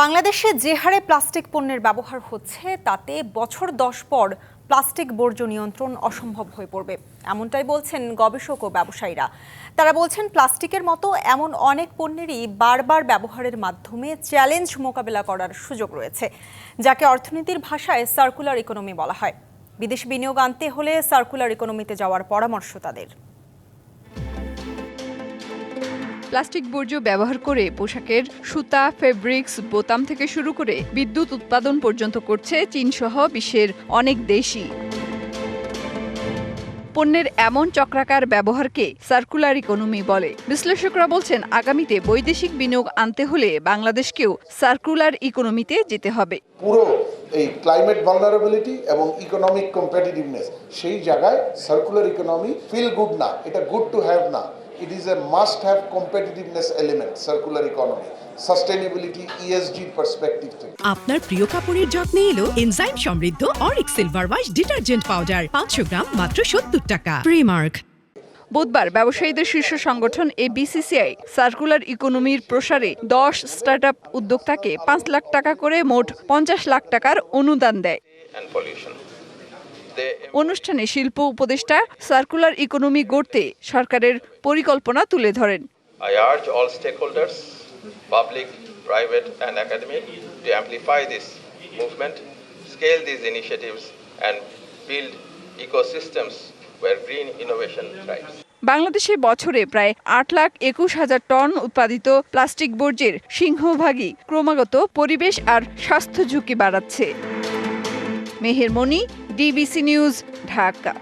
বাংলাদেশে যে হারে প্লাস্টিক পণ্যের ব্যবহার হচ্ছে, তাতে বছর দশ পর প্লাস্টিক বর্জ্য নিয়ন্ত্রণ অসম্ভব হয়ে পড়বে। এমনটাই বলছেন গবেষক ও ব্যবসায়ীরা। তারা বলছেন, প্লাস্টিকের মতো এমন অনেক পণ্যেরই বারবার ব্যবহারের মাধ্যমে চ্যালেঞ্জ মোকাবেলা করার সুযোগ রয়েছে, যাকে অর্থনীতির ভাষায় সার্কুলার ইকোনমি বলা হয়। বিদেশ বিনিয়োগ আনতে হলে সার্কুলার ইকোনমিতে যাওয়ার পরামর্শ তাদের। প্লাস্টিক বর্জ্য ব্যবহার করে পোশাকের সুতা, ফেব্রিক্স, বোতাম থেকে শুরু করে বিদ্যুৎ উৎপাদন পর্যন্ত করছে চীনসহ বিশ্বের অনেক দেশই। পণ্যের এমন চক্রাকার ব্যবহারকে সার্কুলার ইকোনমি বলে। বিশ্লেষকরা বলছেন, আগামীতে বৈদেশিক বিনিয়োগ আনতে হলে বাংলাদেশকেও সার্কুলার ইকোনমিতে যেতে হবে। পুরো এই ক্লাইমেট ভালনারেবিলিটি এবং ইকোনমিক কম্পিটিটিভনেস সেই জায়গায় সার্কুলার ইকোনমি ফিল গুড না, এটা গুড টু হ্যাভ না। It is a must have competitiveness element circular economy sustainability ESG perspective থেকে আপনার প্রিয় কাপড়ের যত্নে এলো এনজাইম সমৃদ্ধ Arik silver wash detergent powder পাঁচশো গ্রাম মাত্র সত্তর টাকা। প্রিমার্ক বুধবার ব্যবসায়ীদের শীর্ষ সংগঠন এ বিসিসিআই সার্কুলার ইকোনমির প্রসারে দশ স্টার্টআপ উদ্যোক্তাকে পাঁচ লাখ টাকা করে মোট পঞ্চাশ লাখ টাকার অনুদান দেয়। অনুষ্ঠানে শিল্প উপদেষ্টা সার্কুলার ইকোনমি গড়তে সরকারের পরিকল্পনা তুলে ধরেন। বাংলাদেশে বছরে প্রায় আট লাখ একুশ হাজার টন উৎপাদিত প্লাস্টিক বর্জ্যের সিংহভাগই ক্রমাগত পরিবেশ আর স্বাস্থ্য ঝুঁকি বাড়াচ্ছে। Meher Moni DBC news Dhaka